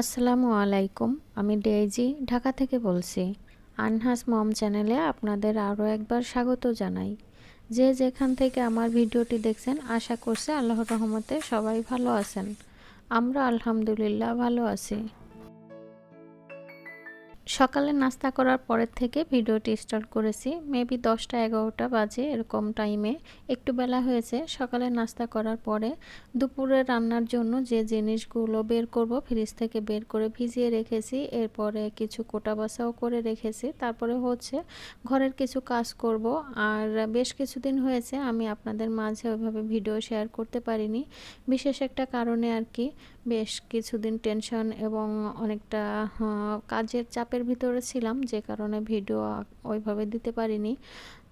আসসালামু আলাইকুম, আমি ডেইজি, ঢাকা থেকে বলছি। আনহাস মম চ্যানেলে আপনাদের আরও একবার স্বাগত জানাই। যে যেখান থেকে আমার ভিডিওটি দেখছেন, আশা করছে আল্লাহর রহমতে সবাই ভালো আছেন। আমরা আলহামদুলিল্লাহ ভালো আছি। সকালে নাস্তা করার পরের থেকে ভিডিওটি স্টার্ট করেছি। মেবি দশটা এগারোটা বাজে এরকম টাইমে একটু বেলা হয়েছে। সকালে নাস্তা করার পরে দুপুরে রান্নার জন্য যে জিনিসগুলো বের করব ফ্রিজ থেকে বের করে ভিজিয়ে রেখেছি। এরপরে কিছু কোটা বাসাও করে রেখেছি। তারপরে হচ্ছে ঘরের কিছু কাজ করব। আর বেশ কিছুদিন হয়েছে, আমি আপনাদের মাঝে ওইভাবে ভিডিও শেয়ার করতে পারিনি। বিশেষ একটা কারণে আর কি বেশ কিছুদিন টেনশন এবং অনেকটা কাজের চাপের ভিতরে ছিলাম, যে কারণে ভিডিও ওইভাবে দিতে পারিনি।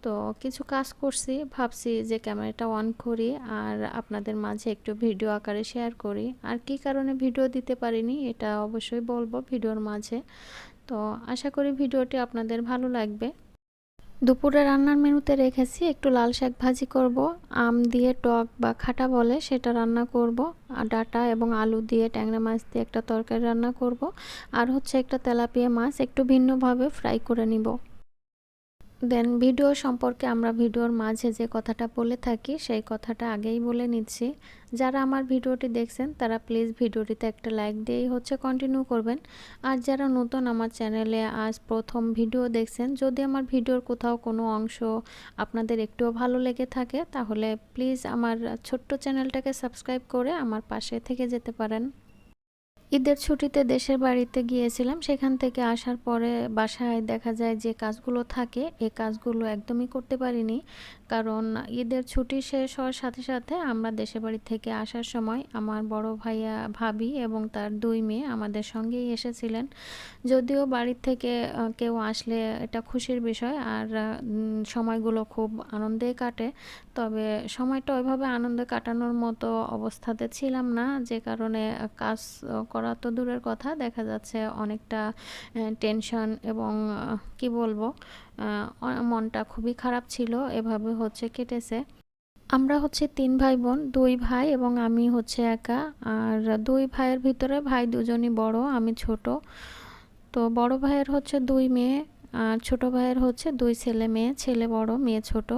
তো কিছু কাজ করছি, ভাবছি যে ক্যামেরাটা অন করি আর আপনাদের মাঝে একটু ভিডিও আকারে শেয়ার করি। আর কি কারণে ভিডিও দিতে পারিনি, এটা অবশ্যই বলব ভিডিওর মাঝে। তো আশা করি ভিডিওটি আপনাদের ভালো লাগবে। দুপুরে রান্নার মেনুতে রেখেছি একটু লাল শাক ভাজি করব, আম দিয়ে টক বা খাটা বলে সেটা রান্না করব, আর ডাটা এবং আলু দিয়ে ট্যাংরা মাছ দিয়ে একটা তরকারি রান্না করব, আর হচ্ছে একটা তেলাপিয়া মাছ একটু ভিন্নভাবে ফ্রাই করে নিব। দেন ভিডিও সম্পর্কে আমরা ভিডিওর মাঝে যে কথাটা বলে থাকি, সেই কথাটা আগেই বলে নিচ্ছি। যারা আমার ভিডিওটি দেখছেন, তারা প্লিজ ভিডিওটিতে একটা লাইক দিয়েই হচ্ছে কন্টিনিউ করবেন। আর যারা নতুন আমার চ্যানেলে আজ প্রথম ভিডিও দেখছেন, যদি আমার ভিডিওর কোথাও কোনো অংশ আপনাদের একটুও ভালো লেগে থাকে, তাহলে প্লিজ আমার ছোট্ট চ্যানেলটাকে সাবস্ক্রাইব করে আমার পাশে থেকে যেতে পারেন। ঈদের ছুটিতে দেশের বাড়িতে গিয়েছিলাম। সেখান থেকে আসার পরে বাসায় দেখা যায় যে কাজগুলো থাকে এই কাজগুলো একদমই করতে পারিনি। কারণ ঈদের ছুটি শেষ হওয়ার সাথে সাথে আমরা দেশের বাড়ি থেকে আসার সময় আমার বড় ভাইয়া ভাবি এবং তার দুই মেয়ে আমাদের সঙ্গেই এসেছিলেন। যদিও বাড়ির থেকে কেউ আসলে এটা খুশির বিষয় আর সময়গুলো খুব আনন্দে কাটে। তবে সময়টা ওইভাবে আনন্দে কাটানোর মতো অবস্থাতে ছিলাম না, যে কারণে কাজ করা তো দূরের কথা। দেখা যাচ্ছে অনেকটা টেনশন এবং কি বলব মনটা খুবই খারাপ ছিল। এভাবে হচ্ছে কেটেছে। আমরা হচ্ছে তিন ভাই বোন দুই ভাই এবং আমি হচ্ছে একা। আর দুই ভাইয়ের ভিতরে ভাই দুজনই বড়, আমি ছোট। তো বড় ভাইয়ের হচ্ছে দুই মেয়ে, আর ছোট ভাইয়ের হচ্ছে দুই ছেলে মেয়ে, ছেলে বড়, মেয়ে ছোট।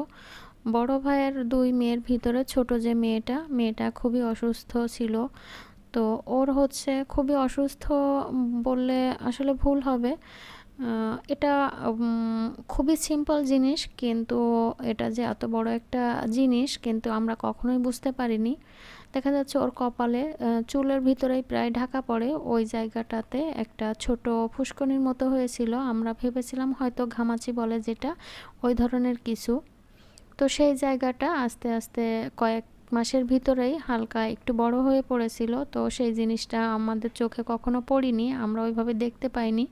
বড় ভাইয়ের দুই মেয়ের ভিতরে ছোট যে মেয়েটা মেয়েটা খুবই অসুস্থ ছিল। তো ওর হচ্ছে খুবই অসুস্থ বললে আসলে ভুল হবে। এটা খুবই সিম্পল জিনিস কিন্তু এটা যে এত বড় একটা জিনিস কিন্তু আমরা কখনোই বুঝতে পারিনি। দেখা যাচ্ছে ওর কপালে চুলের ভিতরেই প্রায় ঢাকা পড়ে। ওই জায়গাটাতে একটা ছোট ফুসকনির মতো হয়েছিল। আমরা ভেবেছিলাম হয়তো ঘামাচি বলে যেটা, ওই ধরনের কিছু। তো সেই জায়গাটা আস্তে আস্তে কয়েক মাসের ভিতরেই হালকা একটু বড় হয়ে পড়েছিল, তো সেই জিনিসটা আমাদের চোখে কখনো পড়িনি, আমরা ওইভাবে দেখতে পাইনি।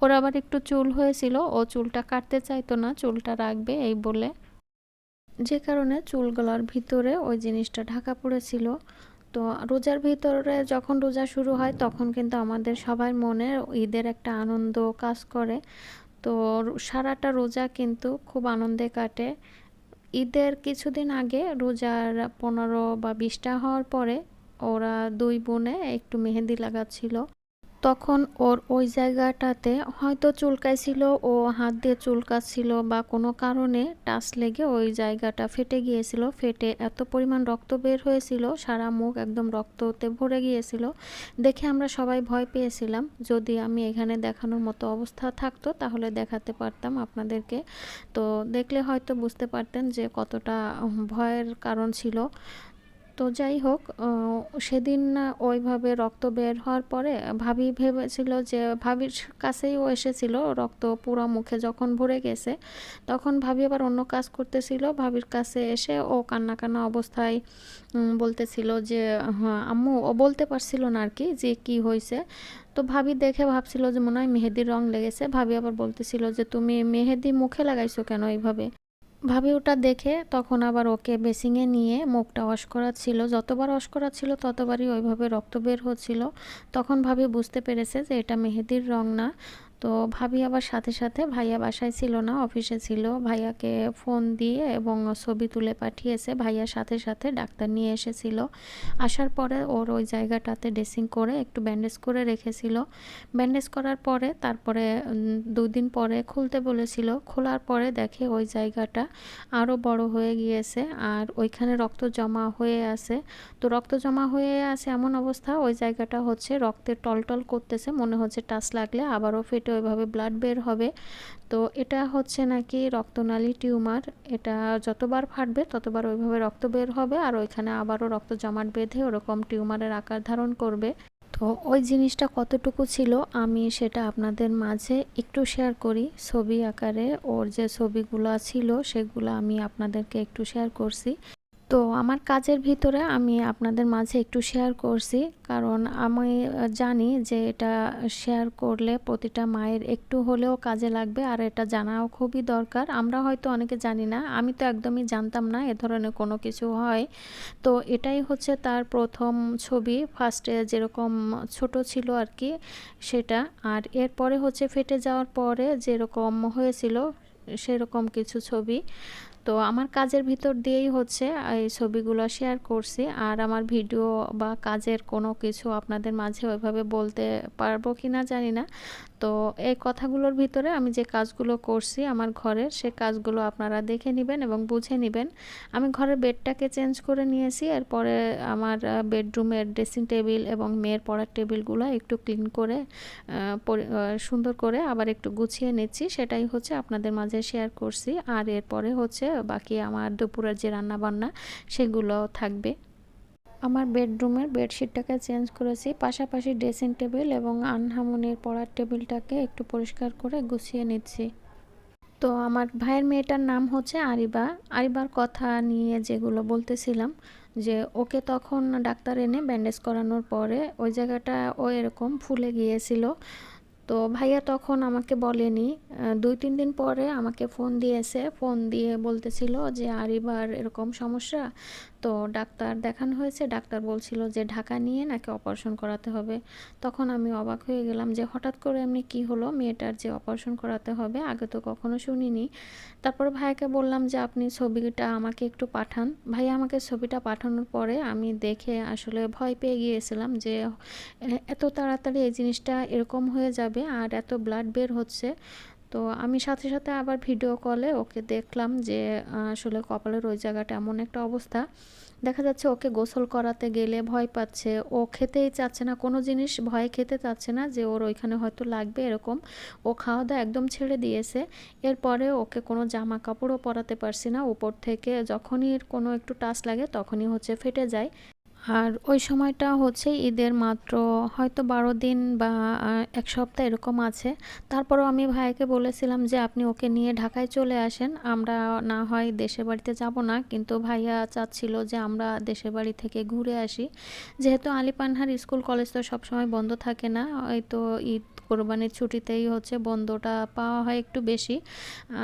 ওর আবার একটু চুল হয়েছিল, ও চুলটা কাটতে চাইতো না, চুলটা রাখবে এই বলে। যে কারণে চুলগুলোর ভিতরে ওই জিনিসটা ঢাকা পড়েছিল। তো রোজার ভিতরে যখন রোজা শুরু হয়, তখন কিন্তু আমাদের সবার মনে ঈদের একটা আনন্দ কাজ করে। তো সারাটা রোজা কিন্তু খুব আনন্দে কাটে। ঈদের কিছুদিন আগে রোজার পনেরো বা বিশটা হওয়ার পরে ওরা দুই বোনে একটু মেহেন্দি লাগাচ্ছিল। তখন ওর ওই জায়গাটাতে হয়তো চুলকাইছিল ও হাত দিয়ে চুলকাচ্ছিল বা কোনো কারণে টাচ লেগে ওই জায়গাটা ফেটে গিয়েছিল, ফেটে এত পরিমাণ রক্ত বের হয়েছিল, সারা মুখ একদম রক্ততে ভরে গিয়েছিল। দেখে আমরা সবাই ভয় পেয়েছিলাম, যদি আমি এখানে দেখানোর মতো অবস্থা থাকতো তাহলে দেখাতে পারতাম আপনাদেরকে। তো দেখলে হয়তো বুঝতে পারতেন যে কতটা ভয়ের কারণ ছিল। তো যাই হোক সেদিন ওইভাবে রক্ত বের হওয়ার পরে ভাবি ভেবেছিল যে ভাবির কাছেই ও এসেছিল, রক্ত পুরো মুখে যখন ভরে গেছে, তখন ভাবি আবার অন্য কাজ করতেছিল, ভাবির কাছে এসে ও কান্না কান্না অবস্থায় বলতেছিল যে হ্যাঁ আম্মু, ও বলতে পারছিল না আর কি যে কি হয়েছে। তো ভাবি দেখে ভাবছিল যে মনে হয় মেহেদির রং লেগেছে, ভাবি আবার বলতেছিল যে, তুমি মেহেদি মুখে লাগাইছো কেন এইভাবে? ভাবি ওটা দেখে তখন আবার ওকে বেসিংয়ে নিয়ে মুখটা ওয়াশ করাচ্ছিল যতবার ওয়াশ করাচ্ছিল ততবারই ওইভাবে রক্ত বের হচ্ছিল। তখন ভাবি বুঝতে পেরেছে যে এটা মেহেদির রং না। তো ভাবি আবার সাথে সাথে ভাইয়া বাসায় ছিল না, অফিসে ছিল। ভাইয়াকে ফোন দিয়ে এবং ছবি তুলে পাঠিয়েছে। ভাইয়ার সাথে সাথে ডাক্তার নিয়ে এসেছিল। আসার পরে ওর ওই জায়গাটাতে ড্রেসিং করে একটু ব্যান্ডেজ করে রেখেছিল। ব্যান্ডেজ করার পরে তারপরে দুদিন পরে খুলতে বলেছিল। খোলার পরে দেখে ওই জায়গাটা আরও বড় হয়ে গিয়েছে আর ওইখানে রক্ত জমা হয়ে আছে। তো রক্ত জমা হয়ে আছে এমন অবস্থা, ওই জায়গাটা হচ্ছে রক্তের টলটল করতেছে, মনে হচ্ছে টাচ লাগলে আবারও ফেটে ওইভাবে ব্লাড বের হবে। তো এটা হচ্ছে নাকি রক্তনালী টিউমার। এটা যতবার ফাটবে ততবার ওইভাবে রক্ত বের হবে আর ওইখানে আবারও রক্ত জমাট বেঁধে ওরকম টিউমারের আকার ধারণ করবে। তো ওই জিনিসটা কতটুকু ছিল আমি সেটা আপনাদের মাঝে একটু শেয়ার করি। ছবি আকারে ওর যে ছবিগুলো ছিল সেগুলো আমি আপনাদেরকে একটু শেয়ার করছি। তো আমার কাজের ভিতরে আমি আপনাদের মাঝে একটু শেয়ার করছি। কারণ আমি জানি যে এটা শেয়ার করলে প্রতিটা মায়ের একটু হলেও কাজে লাগবে আর এটা জানাও খুবই দরকার। আমরা হয়তো অনেকে জানি না, আমি তো একদমই জানতাম না এ ধরনের কোনো কিছু হয়। তো এটাই হচ্ছে তার প্রথম ছবি ফার্স্টে যেরকম ছোট ছিল আর কি সেটা। আর এরপরে হচ্ছে ফেটে যাওয়ার পরে যেরকম হয়েছিল সেরকম কিছু ছবি। তো আমার কাজের ভিতর দিয়েই হচ্ছে, এই ছবিগুলো শেয়ার করছি। আর আমার ভিডিও বা কাজের কোনো কিছু আপনাদের মাঝে ওইভাবে বলতে পারব কি না জানি না। তো এই কথাগুলোর ভিতরে আমি যে কাজগুলো করছি আমার ঘরের, সে কাজগুলো আপনারা দেখে নেবেন এবং বুঝে নেবেন। আমি ঘরের বেডটাকে চেঞ্জ করে নিয়েছি। এরপরে আমার বেডরুমের ড্রেসিং টেবিল এবং মেয়ের পড়ার টেবিলগুলো একটু ক্লিন করে সুন্দর করে আবার একটু গুছিয়ে নিচ্ছি। সেটাই হচ্ছে আপনাদের মাঝে শেয়ার করছি। আর এরপরে হচ্ছে বাকি আমার দুপুরের যে রান্না বান্না সেগুলো থাকবে। আমার বেডরুমের বেডশিটটাকে চেঞ্জ করেছি, পাশাপাশি ড্রেসিং টেবিল এবং আনহামনির পড়ার টেবিলটাকে একটু পরিষ্কার করে গুছিয়ে নিচ্ছি। তো আমার ভাইয়ের মেয়েটার নাম হচ্ছে আরিবা। আরিবার কথা নিয়ে যেগুলো বলতেছিলাম, যে ওকে তখন ডাক্তার এনে ব্যান্ডেজ করানোর পরে ওই জায়গাটা ও এরকম ফুলে গিয়েছিল। তো ভাইয়া তখন আমাকে বলেনি দুই, তিন দিন পরে আমাকে ফোন দিয়েছে। ফোন দিয়ে বলতেছিল যে, আরিবার এরকম সমস্যা? তো ডাক্তার দেখানো হয়েছে। ডাক্তার বলছিল যে, ঢাকা নিয়ে নাকি অপারেশন করাতে হবে। তখন আমি অবাক হয়ে গেলাম যে, হঠাৎ করে এমনি কি হলো? মেয়েটার যে অপারেশন করাতে হবে, আগে তো কখনো শুনিনি। তারপর ভাইয়াকে বললাম যে, আপনি ছবিটা আমাকে একটু পাঠান। ভাইয়া আমাকে ছবিটা পাঠানোর পরে আমি দেখে আসলে ভয় পেয়ে গিয়েছিলাম যে এত তাড়াতাড়ি এই জিনিসটা এরকম হয়ে যাবে আর এত ব্লাড বের হচ্ছে। তো আমি সাথে সাথে আবার ভিডিও কলে ওকে দেখলাম যে আসলে কপালের ওই জায়গাটা এমন একটা অবস্থা। দেখা যাচ্ছে ওকে গোসল করাতে গেলে ভয় পাচ্ছে। ও খেতেই চাচ্ছে না, কোনো জিনিস ভয় খেতে চাচ্ছে না যে ওর ওইখানে হয়তো লাগবে এরকম। ও খাওয়া দাওয়া একদম ছেড়ে দিয়েছে। এরপরে ওকে কোনো জামা কাপড়ও পরাতে পারছি না। উপর থেকে যখনই কোনো একটু টাচ লাগে তখনই হচ্ছে ফেটে যায়। আর ওই সময়টা হচ্ছে ঈদের মাত্র হয়তো বারো দিন বা এক সপ্তাহ এরকম আছে। তারপরও আমি ভাইকে বলেছিলাম যে, আপনি ওকে নিয়ে ঢাকায় চলে আসেন। আমরা না হয় দেশের বাড়িতে যাব না। কিন্তু ভাইয়া চাচ্ছিল যে, আমরা দেশের বাড়ি থেকে ঘুরে আসি। যেহেতু আলিপানহার স্কুল, কলেজ তো সবসময় বন্ধ থাকে না হয়তো ঈদ, কোরবানির ছুটিতেই হচ্ছে বন্ধটা পাওয়া হয় একটু বেশি।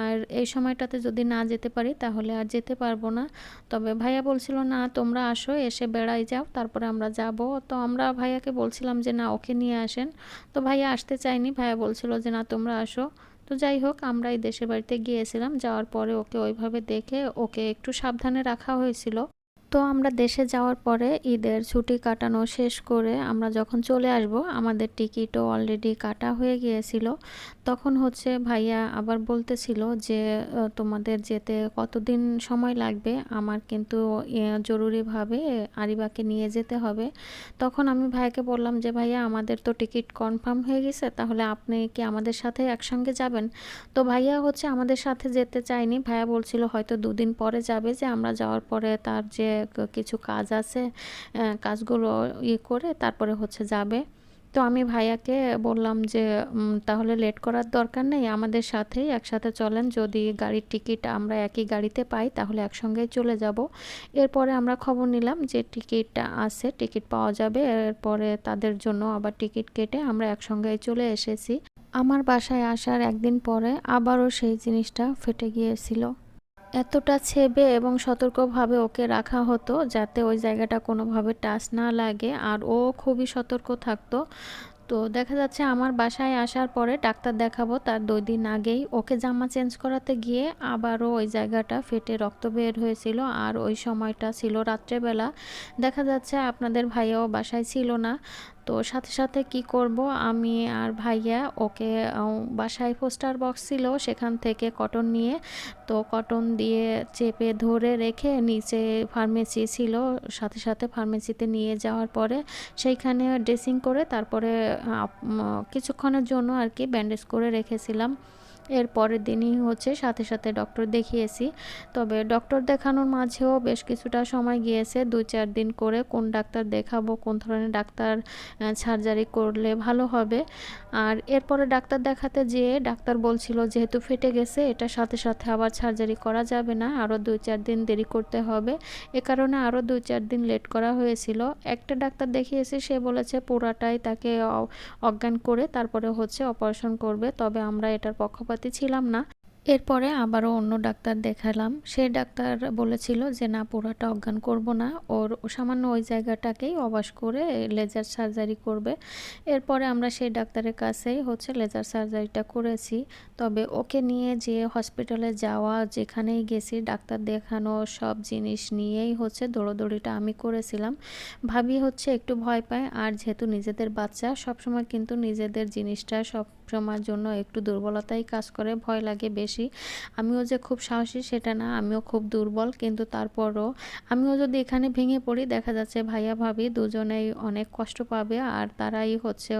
আর এই সময়টাতে যদি না যেতে পারি, তাহলে আর যেতে পারব না। তবে ভাইয়া বলছিল, না, তোমরা আসো, এসে বেড়াই যাও, তারপরে আমরা যাব। তো আমরা ভাইয়াকে বলছিলাম যে, না, ওকে নিয়ে আসেন। তো ভাইয়া আসতে চাইনি ভাইয়া বলছিল যে, না, তোমরা আসো। তো যাই হোক আমরা এই দেশের বাড়িতে গিয়েছিলাম। যাওয়ার পরে ওকে ওইভাবে দেখে ওকে একটু সাবধানে রাখা হয়েছিল। তো আমরা দেশে যাওয়ার পরে ঈদের ছুটি কাটানো শেষ করে আমরা যখন চলে আসব, আমাদের টিকিটও অলরেডি কাটা হয়ে গিয়েছিল। তখন হচ্ছে ভাইয়া আবার বলতেছিল যে তোমাদের যেতে কতদিন সময় লাগবে? আমার কিন্তু জরুরিভাবে আরিবাকে নিয়ে যেতে হবে। তখন আমি ভাইয়াকে বললাম যে, ভাইয়া, আমাদের তো টিকিট কনফার্ম হয়ে গেছে, তাহলে আপনি কি আমাদের সাথে একসঙ্গে যাবেন? তো ভাইয়া হচ্ছে আমাদের সাথে যেতে চায়নি। ভাইয়া বলছিল হয়তো দুদিন পরে যাবে যে, আমরা যাওয়ার পরে তার যে কিছু কাজ আছে কাজগুলো ইয়ে করে তারপরে হচ্ছে যাবে। তো আমি ভাইয়াকে বললাম যে তাহলে লেট করার দরকার নেই, আমাদের সাথেই একসাথে চলেন। যদি গাড়ির টিকিট আমরা একই গাড়িতে পাই, তাহলে একসঙ্গেই চলে যাব। এরপরে আমরা খবর নিলাম যে টিকিটটা আছে টিকিট পাওয়া যাবে। এরপরে তাদের জন্য আবার টিকিট কেটে আমরা একসঙ্গেই চলে এসেছি। আমার বাসায় আসার একদিন পরে আবারও সেই জিনিসটা ফেটে গিয়েছিল। এতটা ছেবে এবং সতর্কভাবে ওকে রাখা হতো যাতে ওই জায়গাটা কোনোভাবে টাচ না লাগে আর ও খুবই সতর্ক থাকতো। তো দেখা যাচ্ছে আমার বাসায় আসার পরে ডাক্তার দেখাবো তার দুই দিন আগেই। ওকে জামা চেঞ্জ করাতে গিয়ে আবারও ওই জায়গাটা ফেটে রক্ত বের হয়েছিল আর ওই সময়টা ছিল রাত্রেবেলা। দেখা যাচ্ছে আপনাদের ভাইয়াও বাসায় ছিল না। তো সাথে সাথে কি করব? আমি আর ভাইয়া ওকে বাসায় পোস্টার বক্স ছিল সেখান থেকে কটন নিয়ে, তো কটন দিয়ে চেপে ধরে রেখে নিচে ফার্মেসি ছিল, সাথে সাথে ফার্মেসিতে নিয়ে যাওয়ার পরে সেইখানে ড্রেসিং করে তারপরে কিছুক্ষণের জন্য আর কি ব্যান্ডেজ করে রেখেছিলাম। এর পরের দিনই হচ্ছে, সাথে সাথে ডক্টর দেখিয়েছি। তবে ডক্টর দেখানোর মাঝেও বেশ কিছুটা সময় গিয়েছে, দুই চার দিন করে কোন ডাক্তার দেখাবো, কোন ধরনের ডাক্তার সার্জারি করলে ভালো হবে। আর এরপরে ডাক্তার দেখাতে যেয়ে ডাক্তার বলছিল যেহেতু ফেটে গেছে, এটা সাথে সাথে আবার সার্জারি করা যাবে না, আরও দুই চার দিন দেরি করতে হবে। এ কারণে আরও দুই চার দিন লেট করা হয়েছিল। একটা ডাক্তার দেখিয়েছি, সে বলেছে পুরাটাই তাকে অজ্ঞান করে তারপরে হচ্ছে অপারেশন করবে। তবে আমরা এটার পক্ষপাত ভর্তি ছিলাম না। এরপরে আবারও অন্য ডাক্তার দেখালাম। সেই ডাক্তার বলেছিল যে, না, পুরাটা অজ্ঞান করব না। ওর সামান্য ওই জায়গাটাকেই অবাস করে লেজার সার্জারি করবে। এরপরে আমরা সেই ডাক্তারের কাছেই হচ্ছে লেজার সার্জারিটা করেছি। তবে ওকে নিয়ে যে হসপিটালে যাওয়া, যেখানেই গেছি, ডাক্তার দেখানো সব জিনিস নিয়েই হচ্ছে দৌড়োদৌড়িটা আমি করেছিলাম। ভাবি হচ্ছে একটু ভয় পায়। আর যেহেতু নিজেদের বাচ্চা, সবসময় কিন্তু নিজেদের জিনিসটা সব সময়ের জন্য একটু দুর্বলতাই কাজ করে, ভয় লাগে বেশি। আমিও যে খুব সাহসী সেটা না, আমিও খুব দুর্বল, কিন্তু তারপরও আমিও যদি এখানে ভেঙে পড়ি, দেখা যাচ্ছে ভাইয়া ভাবি দুজনেই অনেক কষ্ট পাবে আর তারাই হচ্ছে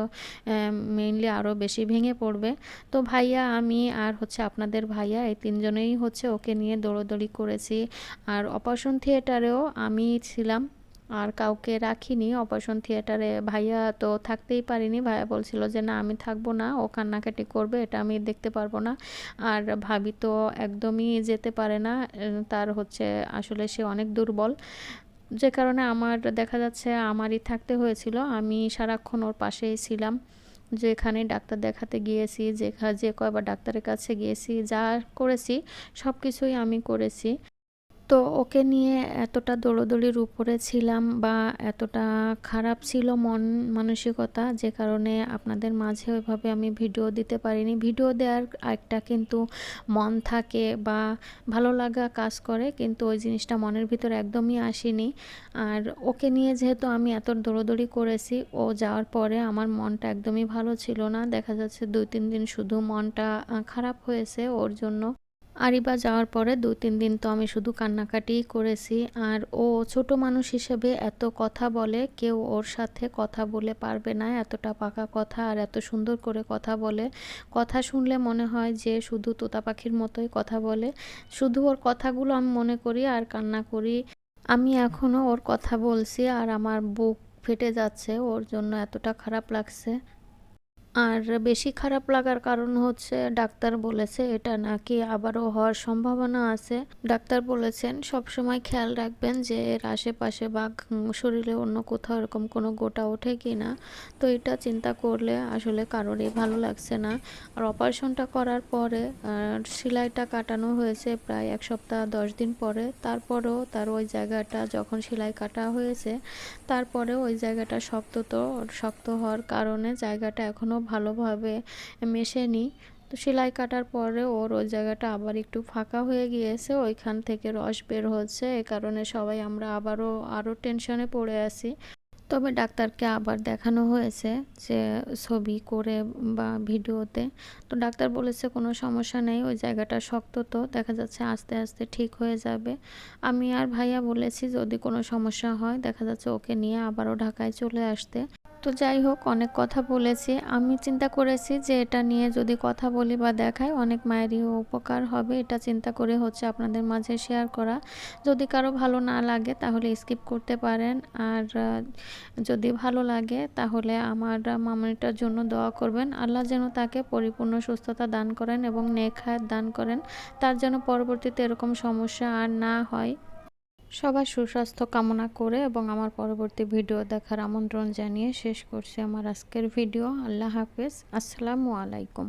মেইনলি আরও বেশি ভেঙে পড়বে। তো ভাইয়া, আমি আর হচ্ছে আপনাদের ভাইয়া, এই তিনজনেই হচ্ছে ওকে নিয়ে দৌড়োদৌড়ি করেছি। আর অপারেশন থিয়েটারেও আমি ছিলাম। আর কাউকে রাখিনি। অপারেশন থিয়েটারে ভাইয়া তো থাকতেই পারিনি। ভাইয়া বলছিল যে, না, আমি থাকব না। ও কান্নাকাটি করবে, এটা আমি দেখতে পারব না। আর ভাবি তো একদমই যেতে পারে না। তার হচ্ছে আসলে সে অনেক দুর্বল। যে কারণে আমার দেখা যাচ্ছে আমারই থাকতে হয়েছিল। আমি সারাক্ষণ ওর পাশেই ছিলাম। যেখানে ডাক্তার দেখাতে গিয়েছি, যে যে কয়বার ডাক্তারের কাছে গিয়েছি, যা করেছি সব কিছুই আমি করেছি। তো ওকে নিয়ে এতটা দৌড়োদৌড়ির উপরে ছিলাম বা এতটা খারাপ ছিল মন মানসিকতা যে কারণে আপনাদের মাঝে ওইভাবে আমি ভিডিও দিতে পারিনি। ভিডিও দেওয়ার একটা কিন্তু মন থাকে বা ভালো লাগা কাজ করে কিন্তু ওই জিনিসটা মনের ভিতরে একদমই আসেনি। আর ওকে নিয়ে যেহেতু আমি এত দৌড়োদৌড়ি করেছি, ও যাওয়ার পরে আমার মনটা একদমই ভালো ছিল না। দেখা যাচ্ছে দুই, তিন দিন শুধু মনটা খারাপ হয়েছে ওর জন্য। আরিবা যাওয়ার পরে দু, তিন দিন তো আমি শুধু কান্নাকাটিই করেছি। আর ও ছোট মানুষ হিসেবে এত কথা বলে, কেউ ওর সাথে কথা বলে পারবে না, এতটা পাকা কথা আর এত সুন্দর করে কথা বলে। কথা শুনলে মনে হয় যে শুধু তোতা পাখির মতোই কথা বলে। শুধু ওর কথাগুলো আমি মনে করি আর কান্না করি। আমি এখনও ওর কথা বলছি আর আমার বুক ফেটে যাচ্ছে, ওর জন্য এতটা খারাপ লাগছে। আর বেশি খারাপ লাগার কারণ হচ্ছে ডাক্তার বলেছে এটা নাকি আবারও হওয়ার সম্ভাবনা আছে। ডাক্তার বলেছেন সব সময় খেয়াল রাখবেন যে এর আশেপাশে বা শরীরে অন্য কোথাও এরকম কোনো গোটা ওঠে কি না। তো এটা চিন্তা করলে আসলে কারোরই ভালো লাগছে না। আর অপারেশনটা করার পরে সেলাইটা কাটানো হয়েছে প্রায় এক সপ্তাহ, দশ দিন পরে। তারপরেও তার ওই জায়গাটা যখন সেলাই কাটা হয়েছে তারপরে ওই জায়গাটা শক্ত তো, শক্ত হওয়ার কারণে জায়গাটা এখনও ভালোভাবে মেশেনি। তো সেলাই কাটার পরে ওর ওই জায়গাটা আবার একটু ফাঁকা হয়ে গিয়েছে, ওইখান থেকে রস বের হচ্ছে, এ কারণে সবাই আমরা আবারও আরও টেনশনে পড়ে আছি। তবে ডাক্তারকে আবার দেখানো হয়েছে যে ছবি করে বা ভিডিওতে। তো ডাক্তার বলেছে কোনো সমস্যা নেই, ওই জায়গাটা শক্ত তো, দেখা যাচ্ছে আস্তে আস্তে ঠিক হয়ে যাবে। আমি আর ভাইয়া বলেছি যদি কোনো সমস্যা হয়, দেখা যাচ্ছে ওকে নিয়ে আবারও ঢাকায় চলে আসতে। তো যাই হোক, অনেক কথা বলেছি। আমি চিন্তা করেছি যে এটা নিয়ে যদি কথা বলি বা দেখাই, অনেক মায়েরই উপকার হবে। এটা চিন্তা করে হচ্ছে আপনাদের মাঝে শেয়ার করা। যদি কারও ভালো না লাগে, তাহলে স্কিপ করতে পারেন। আর যদি ভালো লাগে, তাহলে আমার মামনিটার জন্য দোয়া করবেন। আল্লাহ যেন তাকে পরিপূর্ণ সুস্থতা দান করেন এবং নেখায়াত দান করেন। তার যেন পরবর্তীতে এরকম সমস্যা আর না হয়। সবার সুস্বাস্থ্য কামনা করে এবং আমার পরবর্তী ভিডিও দেখার আমন্ত্রণ জানিয়ে শেষ করছি আমার আজকের ভিডিও। আল্লাহ হাফেজ। আসসালামু আলাইকুম।